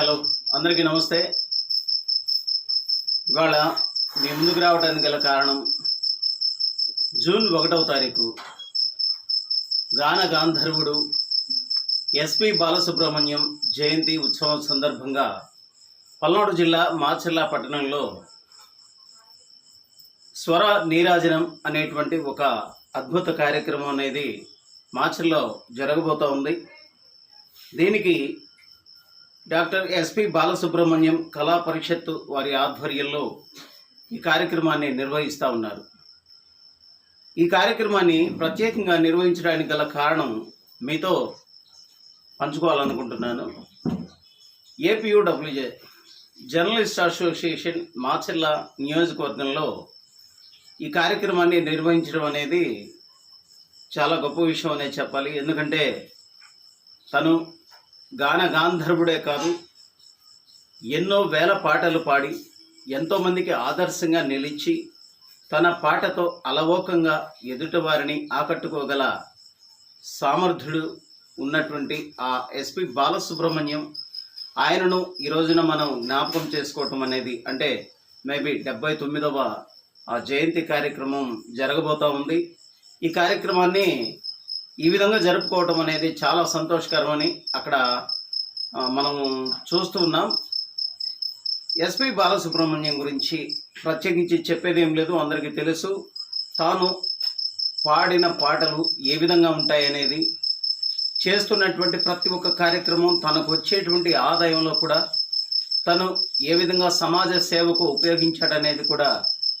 Hello అందరికీ నమస్తే. ఇవాళ మీ ముందుకు రావడానికి గల కారణం జూన్ ఒకటవ తారీఖు. గాన గాంధర్వుడు ఎస్పి బాలసుబ్రహ్మణ్యం జయంతి ఉత్సవం సందర్భంగా పల్నాడు జిల్లా మాచర్ల పట్టణంలో స్వర నీరాజనం అనేటువంటి ఒక అద్భుత కార్యక్రమం అనేది మాచర్లో జరగబోతూ ఉంది. దీనికి డాక్టర్ ఎస్పి బాలసుబ్రహ్మణ్యం కళా పరిషత్తు వారి ఆధ్వర్యంలో ఈ కార్యక్రమాన్ని నిర్వహిస్తూ ఉన్నారు. ఈ కార్యక్రమాన్ని ప్రత్యేకంగా నిర్వహించడానికి గల కారణం మీతో పంచుకోవాలనుకుంటున్నాను. ఏపీయూడబ్ల్యూజే జర్నలిస్ట్ అసోసియేషన్ మాచెల్ల నియోజకవర్గంలో ఈ కార్యక్రమాన్ని నిర్వహించడం అనేది చాలా గొప్ప విషయం అనేది చెప్పాలి. ఎందుకంటే తను గాన గాంధర్వుడే కాదు ఎన్నో వేల పాటలు పాడి ఎంతోమందికి ఆదర్శంగా నిలిచి తన పాటతో అలవోకంగా ఎదుటివారిని ఆకట్టుకోగల సామర్థ్యుడు ఉన్నటువంటి ఆ ఎస్పి బాలసుబ్రహ్మణ్యం ఆయనను ఈ రోజున మనం జ్ఞాపకం చేసుకోవటం అనేది అంటే మేబీ డెబ్బై తొమ్మిదవ ఆ జయంతి కార్యక్రమం జరగబోతూ ఉంది. ఈ కార్యక్రమాన్ని ఈ విధంగా జరుపుకోవటం అనేది చాలా సంతోషకరమని అక్కడ మనం చూస్తూ ఉన్నాం. ఎస్పి బాలసుబ్రహ్మణ్యం గురించి ప్రత్యేకించి చెప్పేది ఏం లేదు అందరికీ తెలుసు. తాను పాడిన పాటలు ఏ విధంగా ఉంటాయనేది చేస్తున్నటువంటి ప్రతి ఒక్క కార్యక్రమం తనకు వచ్చేటువంటి ఆదాయంలో కూడా తను ఏ విధంగా సమాజ సేవకు ఉపయోగించాడనేది కూడా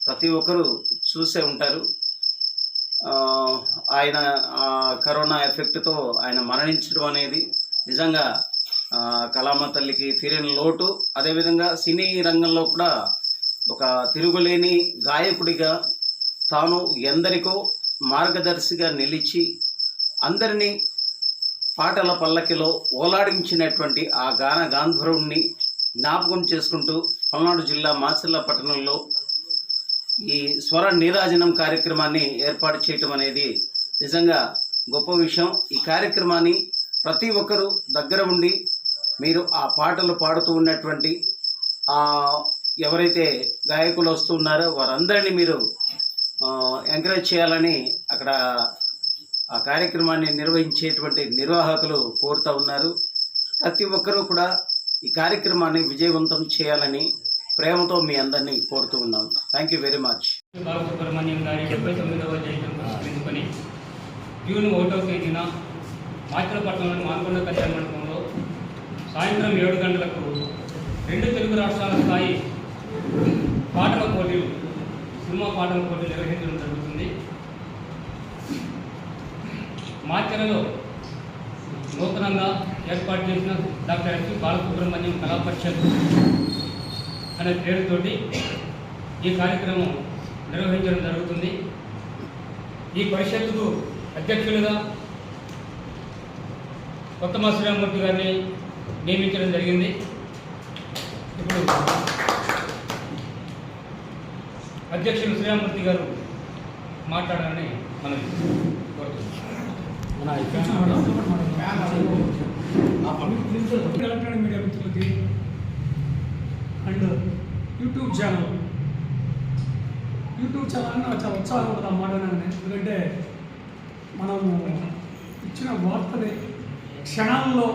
ప్రతి ఒక్కరూ చూసే ఉంటారు. ఆయన కరోనా ఎఫెక్ట్తో ఆయన మరణించడం అనేది నిజంగా కళామ తల్లికి తీరని లోటు. అదేవిధంగా సినీ రంగంలో కూడా ఒక తిరుగులేని గాయకుడిగా తాను ఎందరికో మార్గదర్శిగా నిలిచి అందరినీ పాటల పల్లకిలో ఓలాడించినటువంటి ఆ గాన గాంధర్వుణ్ణి జ్ఞాపకం చేసుకుంటూ పల్నాడు జిల్లా మాచర్ల పట్టణంలో ఈ స్వర నీరాజనం కార్యక్రమాన్ని ఏర్పాటు చేయటం అనేది నిజంగా గొప్ప విషయం. ఈ కార్యక్రమాన్ని ప్రతి ఒక్కరూ దగ్గర ఉండి మీరు ఆ పాటలు పాడుతూ ఉన్నటువంటి ఎవరైతే గాయకులు వస్తున్నారో వారందరినీ మీరు ఎంకరేజ్ చేయాలని అక్కడ ఆ కార్యక్రమాన్ని నిర్వహించేటువంటి నిర్వాహకులు కోరుతూ ఉన్నారు. ప్రతి ఒక్కరూ కూడా ఈ కార్యక్రమాన్ని విజయవంతం చేయాలని ప్రేమతో మీ అందరినీ కోరుతూ ఉన్నాం. Thank you very much Balasubrahmanyam గారి డెబ్బై తొమ్మిదవ జయంతిని జూన్ ఒకటవ తేదీన మాచిలపట్నంలోని మానకొండ కళ్యాణ మండపంలో సాయంత్రం ఏడు గంటలకు రెండు తెలుగు రాష్ట్రాల స్థాయి పాటల పోటీలు సినిమా పాటల పోటీలు నిర్వహించడం జరుగుతుంది. మాచెలలో నూతనంగా ఏర్పాటు చేసిన డాక్టర్ ఎస్పి బాలసుబ్రహ్మణ్యం కళా పరిషత్ అనే పేరుతోటి ఈ కార్యక్రమం నిర్వహించడం జరుగుతుంది. ఈ పరిషత్తుకు అధ్యక్షులుగా కొత్తమా శ్రీరామూర్తి గారిని నియమించడం జరిగింది. ఇప్పుడు అధ్యక్షులు శ్రీరామూర్తి గారు మాట్లాడాలని మనం కోరుతున్నాం. ఎలక్ట్రానిక్ మీడియా మిత్రులకి and YouTube channel. YouTube channel నాకు చాలా ఉత్సాహం ఉంటుంది ఆ మాట ఎందుకంటే మనము ఇచ్చిన వార్తని క్షణాల్లో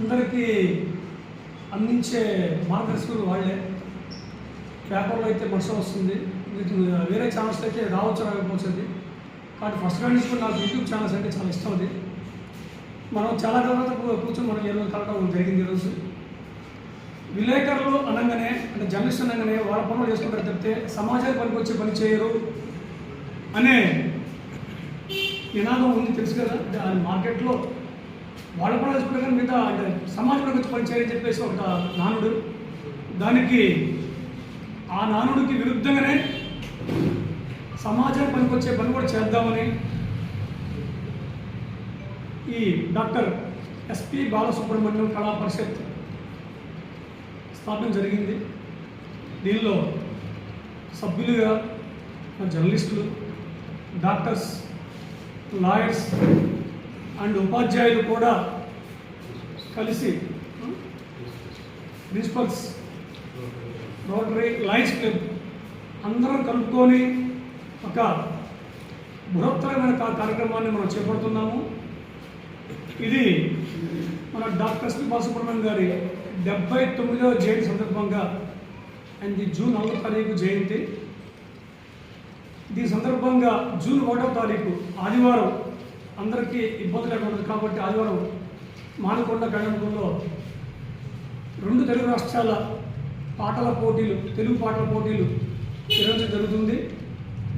అందరికీ అందించే మార్గదర్శకులు వాళ్ళే. పేపర్లో అయితే వర్షం వస్తుంది. వేరే ఛానల్స్ అయితే రావచ్చు రాకపోతుంది కాబట్టి ఫస్ట్ నుంచి కూడా నాకు యూట్యూబ్ ఛానల్స్ అంటే చాలా ఇష్టం అది. మనం చాలా తర్వాత కూర్చొని మనం ఏదో కలగడం జరిగింది ఈరోజు. విలేకరులు అనగానే అంటే జర్నలిస్ట్ అనగానే వాళ్ళ పనులు చేసుకుంటారు తప్పితే సమాజానికి పనికి వచ్చే పని చేయరు అనే నినాదం ఉంది తెలుసు కదా? దాని మార్కెట్లో వాళ్ళ పనులు చేసుకుంటారు కానీ మిగతా అంటే సమాజంలోకి వచ్చి పని చేయని చెప్పేసి ఒక నానుడు దానికి ఆ నానుడికి విరుద్ధంగానే సమాజానికి పనికొచ్చే పని కూడా చేద్దామని ఈ డాక్టర్ ఎస్పి బాలసుబ్రహ్మణ్యం కళా పరిషత్ స్థాపన జరిగింది. దీనిలో సభ్యులుగా జర్నలిస్టులు డాక్టర్స్ లాయర్స్ అండ్ ఉపాధ్యాయులు కూడా కలిసి ప్రిన్సిపల్స్ రోటరీ లయన్స్ క్లబ్ అందరం కలుపుకొని ఒక బృహత్తరమైన కార్యక్రమాన్ని మనం చేపడుతున్నాము. ఇది మన డాక్టర్ శ్రీ బాలసుబ్రహ్మణ్యం గారి డెబ్బై తొమ్మిదవ జయంతి సందర్భంగా ఆయనది జూన్ ఒకటో తారీఖు జయంతి. దీని సందర్భంగా జూన్ ఒకటో తారీఖు ఆదివారం అందరికీ ఇబ్బంది లేకుండా ఉంటుంది కాబట్టి ఆదివారం మానకొండ గణంలో రెండు తెలుగు రాష్ట్రాల పాటల పోటీలు తెలుగు పాటల పోటీలు నిర్వహించడం జరుగుతుంది.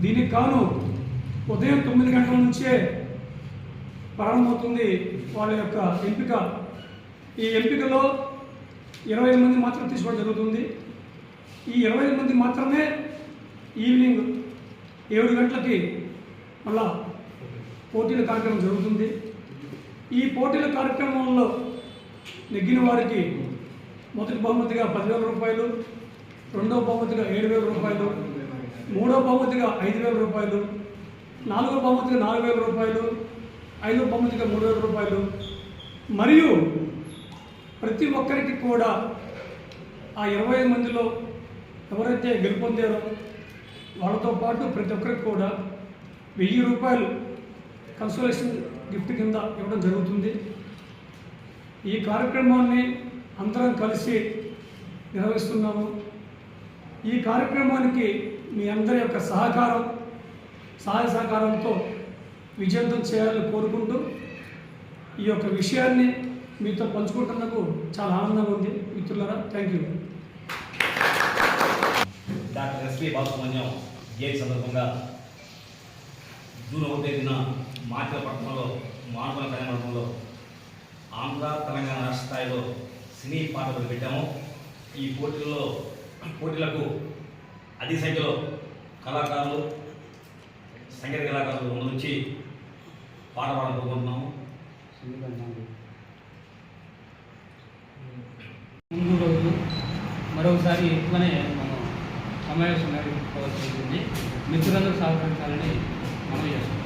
దీనికి కాను ఉదయం తొమ్మిది గంటల నుంచే ప్రారంభమవుతుంది వాళ్ళ యొక్క ఎంపిక. ఈ ఎంపికలో ఇరవై ఐదు మంది మాత్రం తీసుకోవడం జరుగుతుంది. ఈ ఇరవై ఐదు మంది మాత్రమే ఈవినింగ్ ఏడు గంటలకి మళ్ళా పోటీల కార్యక్రమం జరుగుతుంది. ఈ పోటీల కార్యక్రమంలో నెగ్గిన వారికి మొదటి బహుమతిగా పదివేల రూపాయలు రెండవ బహుమతిగా ఏడు వేల రూపాయలు మూడవ బహుమతిగా ఐదు వేల రూపాయలు నాలుగో బహుమతిగా నాలుగు వేల రూపాయలు ఐదో బహుమతిగా మూడు వేల రూపాయలు. మరియు ప్రతి ఒక్కరికి కూడా ఆ ఇరవై మందిలో ఎవరైతే గెలుపొందారో వాళ్ళతో పాటు ప్రతి ఒక్కరికి కూడా వెయ్యి రూపాయలు కన్సోలేషన్ గిఫ్ట్ కింద ఇవ్వడం జరుగుతుంది. ఈ కార్యక్రమాన్ని అందరం కలిసి నిర్వహిస్తున్నాము. ఈ కార్యక్రమానికి మీ అందరి యొక్క సహకారం సహాయ సహకారంతో విజయంతం చేయాలని కోరుకుంటూ ఈ యొక్క విషయాన్ని మీతో పంచుకుంటున్నందుకు చాలా ఆనందంగా ఉంది. మిత్రులారా thank you doctor SV Balasubrahmanyam జయంతి సందర్భంగా జూన్ ఒకటి తేదీన పట్టణంలో మానవ కళ్యాణంలో ఆంధ్ర తెలంగాణ రాష్ట్ర స్థాయిలో సినీ పాటలు పెట్టాము. ఈ పోటీల్లో పోటీలకు అధిక సంఖ్యలో కళాకారులు సంగీత కళాకారులు నుంచి పాట పాడాలనుకుంటున్నాము ముందు రోజు మరొకసారి ఎక్కువనే మనం సమావేశం నిర్వహించుకోవాల్సి ఉంటుంది మిత్రులందరూ సహకరించాలని మనం చేస్తున్నాం.